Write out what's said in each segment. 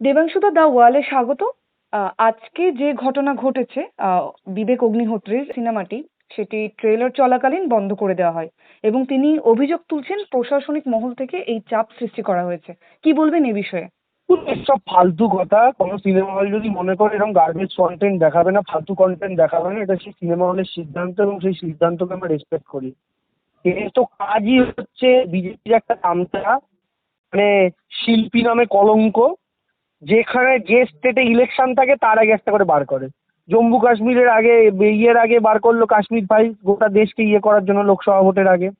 দেবাংশুদা দা ওয়ালে স্বাগত। আজকে যে ঘটনা ঘটেছে বিবেক অগ্নিহোত্রীর সিনেমাটি, সেটি ট্রেলার চলাকালীন বন্ধ করে দেওয়া হয় এবং তিনি অভিযোগ তুলছেন প্রশাসনিক মহল থেকে এই চাপ সৃষ্টি করা হয়েছে। কি বলবেন এই বিষয়ে? এসব ফালতু কথা, কোনো সিনেমা হল যদি মনে করে এরকম গার্বেজ কন্টেন্ট দেখাবে না, ফালতু কন্টেন্ট দেখাবে না, এটা সেই সিনেমা হলের সিদ্ধান্ত এবং সেই সিদ্ধান্তকে আমরা রেসপেক্ট করি। এর তো কাজই হচ্ছে বিজেপির একটা তামচা মানে শিল্পী নামে কলঙ্ক যেখানে যে স্টেটে ইলেকশন থাকে, তার আগে একটা করে বার করে। জম্মু কাশ্মীরের আগে, ইয়ের আগে বার করল কাশ্মীর ফাইল গোটা দেশকে ইয়ে করার জন্য লোকসভা ভোটের আগে।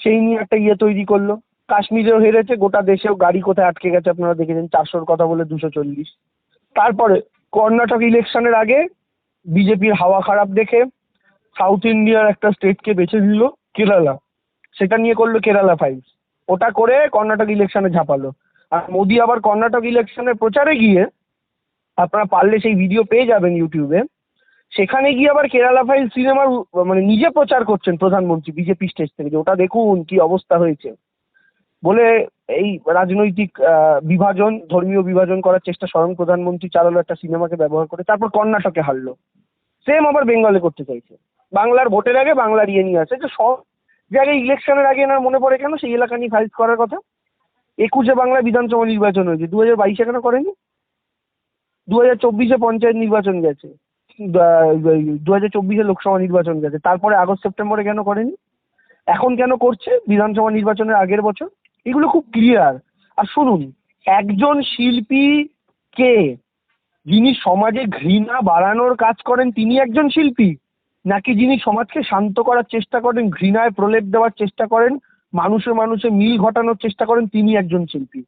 সেই নিয়ে একটা ইয়ে তৈরি করল। কাশ্মীরেও হেরেছে, গোটা দেশেও গাড়ি কোথায় আটকে গেছে আপনারা দেখেছেন, চারশোর কথা বলে দুশো চল্লিশ। তারপরে কর্ণাটক ইলেকশনের আগে বিজেপির হাওয়া খারাপ দেখে সাউথ ইন্ডিয়ার একটা স্টেটকে বেছে দিল কেরালা। সেটা নিয়ে করল কেরালা ফাইলস ওটা করে কর্ণাটক ইলেকশনে ঝাঁপালো। আর মোদি আবার কর্ণাটক ইলেকশনের প্রচারে গিয়ে আপনারা পারলে সেই ভিডিও পেয়ে যাবেন ইউটিউবে সেখানে গিয়ে আবার কেরালা ফাইল সিনেমার মানে নিজে প্রচার করছেন প্রধানমন্ত্রী বিজেপি স্টেজ থেকে যে ওটা দেখুন কি অবস্থা হয়েছে। বলে এই রাজনৈতিক বিভাজন, ধর্মীয় বিভাজন করার চেষ্টা স্বয়ং প্রধানমন্ত্রী চালালো একটা সিনেমাকে ব্যবহার করে, তারপর কর্ণাটকে হারলো। সেম আবার বেঙ্গলে করতে চাইছে। বাংলার ভোটের আগে বাংলার ইয়ে নিয়ে আসে। যে সব জায়গায় ইলেকশনের আগে এনার মনে পড়ে কেন? সেই এলাকা নিয়ে ফাইট করার কথা। একুশে বাংলা বিধানসভা নির্বাচন হয়েছে। দু হাজার বাইশে কেন করেনি? দু হাজার চব্বিশে পঞ্চায়েত নির্বাচন গেছে। দু হাজার চব্বিশে লোকসভা নির্বাচন গেছে। তারপরে আগস্ট, সেপ্টেম্বরে কেন করেনি? এখন কেন করছে বিধানসভা নির্বাচনের আগের বছর? এগুলো খুব ক্লিয়ার আর শুনুন, একজন শিল্পী কে? যিনি সমাজে ঘৃণা বাড়ানোর কাজ করেন, তিনি একজন শিল্পী? নাকি যিনি সমাজকে শান্ত করার চেষ্টা করেন, ঘৃণায় প্রলেপ দেওয়ার চেষ্টা করেন মানুষে মানুষে মিল ঘটানোর চেষ্টা করেন তিনি একজন শিল্পী।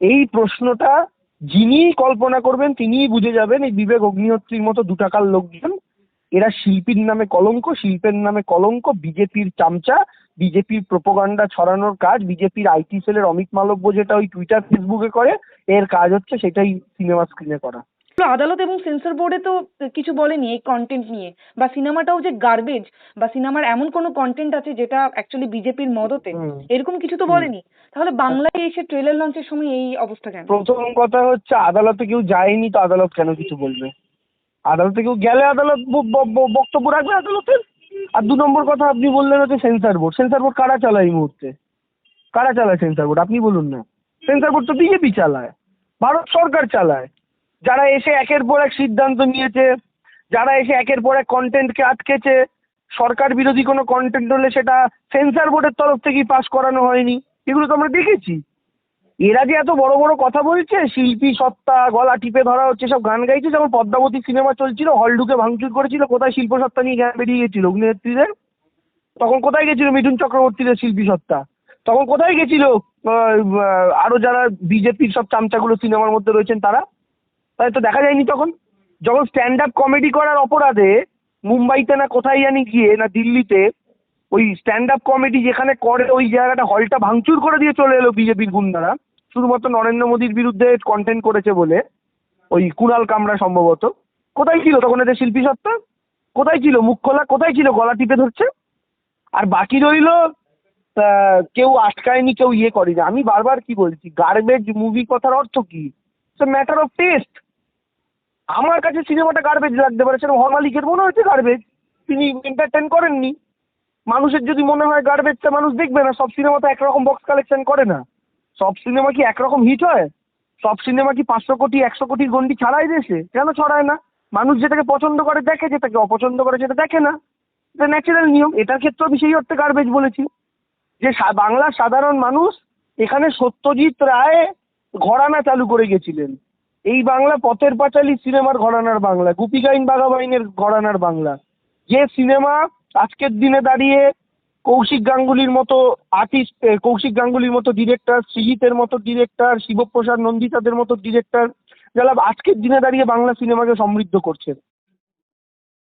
এই প্রশ্নটা যিনি কল্পনা করবেন, তিনিই বুঝে যাবেন এই বিবেক অগ্নিহোত্রীর মতো দুটাকার লোকজন। এরা শিল্পীর নামে কলঙ্ক, শিল্পের নামে কলঙ্ক, বিজেপির চামচা, বিজেপির প্রোপোগান্ডা ছড়ানোর কাজ, বিজেপির আইটি সেলের অমিত মালব্য যেটা ওই টুইটার ফেসবুকে করে, এর কাজ হচ্ছে সেটাই সিনেমা স্ক্রিনে করা। তো আদালত এবং সেন্সর বোর্ডে তো কিছু বলেনি এই কন্টেন্ট নিয়ে। বা সিনেমাটাও যে গার্বেজ বা সিনেমার এমন কোনো কন্টেন্ট আছে যেটা অ্যাকচুয়ালি বিজেপির মদতে এরকম কিছু তো বলেনি? তাহলে বাংলায় এসে ট্রেলার লঞ্চের সময় এই অবস্থা কেন? প্রথম কথা হচ্ছে আদালতে কেউ যায়নি তো আদালত কেন কিছু বলবে? আদালতে কেউ গেলে আদালত বক্তব্য রাখবে আদালতের? আর দু নম্বর কথা আপনি বললেন হচ্ছে সেন্সার বোর্ড সেন্সার বোর্ড কারা চালায় এই মুহূর্তে? কারা চালায় সেন্সার বোর্ড আপনি বলুন না। সেন্সার বোর্ড তো বিজেপি চালায়। ভারত সরকার চালায়। যারা এসে একের পর এক সিদ্ধান্ত নিয়েছে, যারা এসে একের পর এক কন্টেন্টকে আটকেছে, সরকার বিরোধী কোনো কন্টেন্ট হলে সেটা সেন্সার বোর্ডের তরফ থেকেই পাস করানো হয়নি। এগুলো তো আমরা দেখেছি। এরা যে এত বড় বড় কথা বলছে, শিল্পী সত্তা, গলা টিপে ধরা হচ্ছে, সব গান গাইছে, যেমন পদ্মাবতী সিনেমা চলছিল হল ঢুকে ভাঙচুর করেছিল, কোথায় শিল্প সত্তা নিয়ে গান বেরিয়ে গেছিল? অগ্নিনেত্রীদের তখন কোথায় গেছিল মিঠুন চক্রবর্তীদের শিল্পী সত্তা? তখন কোথায় গেছিল আরও যারা বিজেপির সব চামচাগুলো সিনেমার মধ্যে রয়েছেন তারা? তাই তো দেখা যায়নি তখন। যখন স্ট্যান্ড আপ কমেডি করার অপরাধে মুম্বাইতে না কোথায় জানি গিয়ে না দিল্লিতে ওই স্ট্যান্ড আপ কমেডি যেখানে করে ওই জায়গাটা হলটা ভাঙচুর করে দিয়ে চলে এলো বিজেপির গুন্ডারা শুধুমাত্র নরেন্দ্র মোদীর বিরুদ্ধে কন্টেন্ট করেছে বলে ওই কুণাল কামরা সম্ভবত। কোথায় ছিল তখন এদের শিল্পী সত্তা? কোথায় ছিল মুখ খোলা? কোথায় ছিল গলা টিপে ধরছে? আর বাকি রইল কেউ আটকায়নি, কেউ ইয়ে করেনি। আমি বারবার কি বলছি গার্বেজ মুভি কথার অর্থ কি? ম্যাটার অফ টেস্ট আমার কাছে সিনেমাটা গার্বেজ লাগতে পারে, সেরকম হরমালিকের মনে হচ্ছে গার্বেজ তিনি এন্টারটেন করেননি। মানুষের যদি মনে হয় গার্বেজটা মানুষ দেখবে না, সব সিনেমা তো একরকম বক্স কালেকশন করে না। সব সিনেমা কি একরকম হিট হয়? সব সিনেমা কি পাঁচশো কোটি, একশো কোটি গন্ডি ছাড়াই দেশে? কেন ছড়ায় না? মানুষ যেটাকে পছন্দ করে দেখে, যেটাকে অপছন্দ করে সেটা দেখে না। এটা ন্যাচারাল নিয়ম। এটার ক্ষেত্রেও আমি সেই অর্থে গার্বেজ বলেছি। যে বাংলার সাধারণ মানুষ এখানে সত্যজিৎ রায় ঘরানা চালু করে গেছিলেন। এই বাংলা পথের পাঁচালী সিনেমার ঘরানার বাংলা গুপিগাইন বাঘাবাইনের ঘরানার বাংলা। যে সিনেমা আজকের দিনে দাঁড়িয়ে কৌশিক গাঙ্গুলির মতো আর্টিস্ট কৌশিক গাঙ্গুলির মতো ডিরেক্টর সৃজিতের মতো ডিরেক্টর শিবপ্রসাদ নন্দিতাদের মতো ডিরেক্টর যারা আজকের দিনে দাঁড়িয়ে বাংলা সিনেমাকে সমৃদ্ধ করছে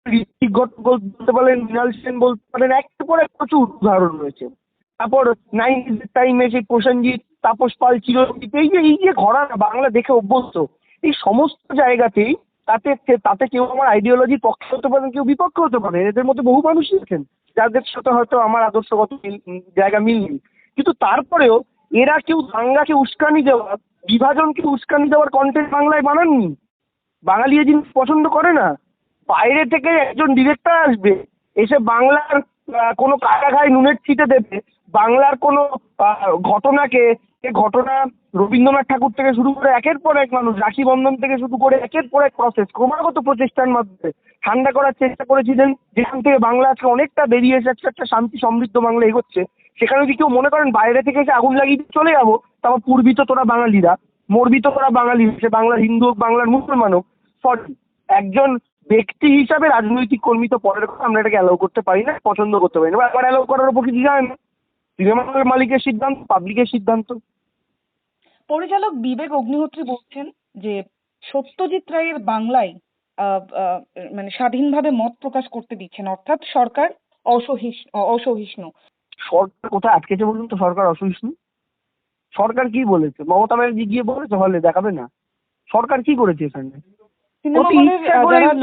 ঋত্বিক ঘটক বলতে পারেন, মৃণাল সেন বলতে পারেন, একটা পরে প্রচুর উদাহরণ রয়েছে। তারপর নাইনটিজের টাইমে সেই প্রসেনজিৎ, তাপস পাল, চিরঞ্জিত, এই যে এই যে ঘরানা, বাংলা দেখে অভ্যস্ত। এই সমস্ত জায়গাতেই তাতে তাতে কেউ আমার আইডিওলজির পক্ষে হতে পারেন কেউ বিপক্ষে হতে পারেন এদের মধ্যে বহু মানুষই আছেন, যাদের সাথে হয়তো আমার আদর্শগত জায়গা মিল নেই। কিন্তু তারপরেও এরা কেউ দাঙ্গাকে উস্কানি দেওয়া, বিভাজনকে উস্কানি দেওয়ার কন্টেন্ট বাংলায় বানাননি। বাঙালি এই জিনিস পছন্দ করে না। বাইরে থেকে একজন ডিরেক্টর আসবে, এসে বাংলার কোনো কাটা খায় নুনের ছিটে দেবে, বাংলার কোনো ঘটনাকে এ ঘটনা রবীন্দ্রনাথ ঠাকুর থেকে শুরু করে একের পর এক মানুষ, রাখি বন্ধন থেকে শুরু করে একের পর এক প্রসেস ক্রমাগত প্রচেষ্টার মাধ্যমে। ঠান্ডা করার চেষ্টা করেছিলেন, যেখান থেকে বাংলা আজকে অনেকটা বেরিয়ে এসে একটা শান্তি সমৃদ্ধ বাংলা এগোচ্ছে। সেখানে যদি কেউ মনে করেন বাইরে থেকে এসে আগুন লাগিয়ে চলে যাব তারপর পূর্বী তো তোরা বাঙালিরা মরবি তো তোরা বাঙালি সে বাংলার হিন্দু হোক, বাংলার মুসলমান হোক সরি একজন ব্যক্তি হিসাবে রাজনৈতিক কর্মী তো পরের কথা আমরা এটাকে অ্যালাউ করতে পারি না, পছন্দ করতে পারি না। একবার অ্যালাউ করার উপর কিছু যায় না। সিনেমা মালিকের সিদ্ধান্ত পাবলিকের সিদ্ধান্ত। পরিচালক বিবেক অগ্নিহোত্রী বলছেন যে সত্যজিৎ রায়ের বাংলায় মানে স্বাধীনভাবে মত প্রকাশ করতে দিচ্ছেন অর্থাৎ সরকার অসহিষ্ণু অসহিষ্ণু। সরকার কোথায় আটকেছে বলুন তো সরকার অসহিষ্ণু? সরকার কি বলেছে? মমতা ব্যানার্জি গিয়ে বলেছে হলে দেখাবে না। সরকার কি করেছে এখানে?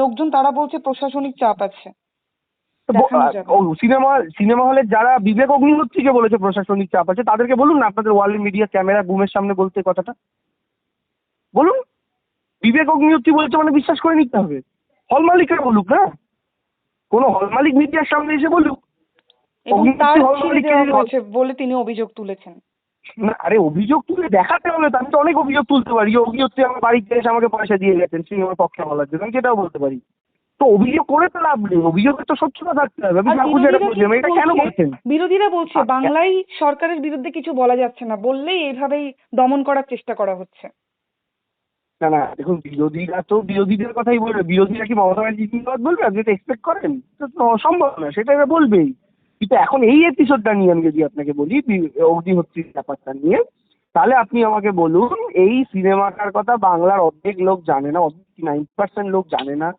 লোকজন তারা বলছে প্রশাসনিক চাপ আছে। সিনেমা সিনেমা হলে যারা বিবেক অগ্নিহোত্রীকে বলেছে প্রশাসনিক চাপ আছে তাদেরকে বলুন না আপনাদের ওয়ার্ল্ড মিডিয়া ক্যামেরা বুমের সামনে বলতে কথাটা। বলুন। বিবেক অগ্নিহোত্রী বলছে মানে বিশ্বাস করে নিতে হবে। হল মালিকরা বলুক না কোনো হল মালিক মিডিয়ার সামনে এসে বলুক। বল- তিনি অভিযোগ তুলেছেন। না আরে অভিযোগ তুলে দেখাতে হলে তো আমি তো অনেক অভিযোগ তুলতে পারি। যে অগ্নিহোত্রী আমার বাড়িতে এসে আমাকে পয়সা দিয়ে গেছেন সিনেমার পক্ষে বলার জন্য আমি সেটাও বলতে পারি। তো অভিযোগ করে তো লাভ নেই অভিযোগের তো স্বচ্ছতা থাকতে হবে। ঠাকুর যেটা এটা কেন বিরোধীরা বলছে আচ্ছা। বাংলায় সরকারের বিরুদ্ধে কিছু বলা যাচ্ছে না বললেই এইভাবেই দমন করার চেষ্টা করা হচ্ছে। না না দেখুন বিরোধীরা তো বিরোধীদের কথাই বলবে। বিরোধীরা কি মমতা ব্যানার্জি জিন্দাবাদ বলবে? আপনি এটা এক্সপেক্ট করেন? তো অসম্ভব না সেটা এরা বলবেই। কিন্তু এখন এই এপিসোডটা নিয়ে আমি যদি আপনাকে বলি অগ্নিহোত্রীর ব্যাপারটা নিয়ে তাহলে আপনি আমাকে বলুন এই সিনেমাটার কথা বাংলার অর্ধেক লোক জানে না অর্ধেক নাইনটি পার্সেন্ট লোক জানে না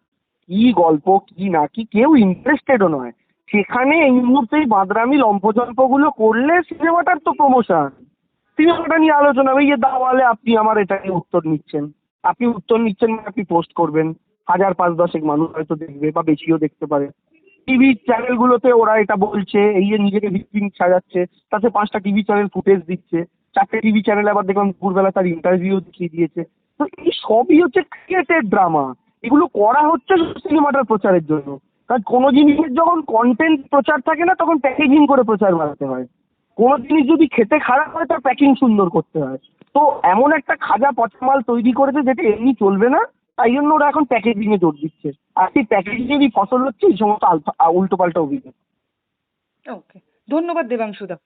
কি গল্প, কি না কি, কেউ ইন্টারেস্টেডও নয়। সেখানে এই মুহূর্তে এই বাদরামি লম্পজল্পগুলো করলে সিনেমাটার তো প্রমোশন সিনেমাটা নিয়ে আলোচনা হবে এই যে দাওয়ালে আপনি আমার এটা নিয়ে উত্তর নিচ্ছেন। আপনি উত্তর নিচ্ছেন মানে আপনি পোস্ট করবেন। হাজার পাঁচ দশেক মানুষ হয়তো দেখবে বা বেশিও দেখতে পারে। টিভি চ্যানেলগুলোতে ওরা এটা বলছে, এই যে নিজেকে ভিক্টিম সাজাচ্ছে, তাতে পাঁচটা টিভি চ্যানেল ফুটেজ দিচ্ছে। চারটে টিভি চ্যানেল আবার দেখলাম দুপুরবেলা তার ইন্টারভিউ দেখিয়ে দিয়েছে। তো এই সবই হচ্ছে ক্রিয়েটেড ড্রামা এগুলো করা হচ্ছে সিনেমাটার প্রচারের জন্য। কারণ কোনো জিনিসের যখন কন্টেন্ট প্রচার থাকে না, তখন প্যাকেজিং করে প্রচার বাড়াতে হয়। কোনো জিনিস যদি খেতে খারাপ হয়, তার প্যাকিং সুন্দর করতে হয়। তো এমন একটা খাজা পচা মাল তৈরি করেছে যেটা এমনি চলবে না, তাই জন্য ওরা এখন প্যাকেজিং এ জোর দিচ্ছে। আর সেই প্যাকেজিংয়েরই ফসল হচ্ছে এই সমস্ত আলফা উল্টো পাল্টা অভিযোগ। ওকে ধন্যবাদ দেবাংশুদা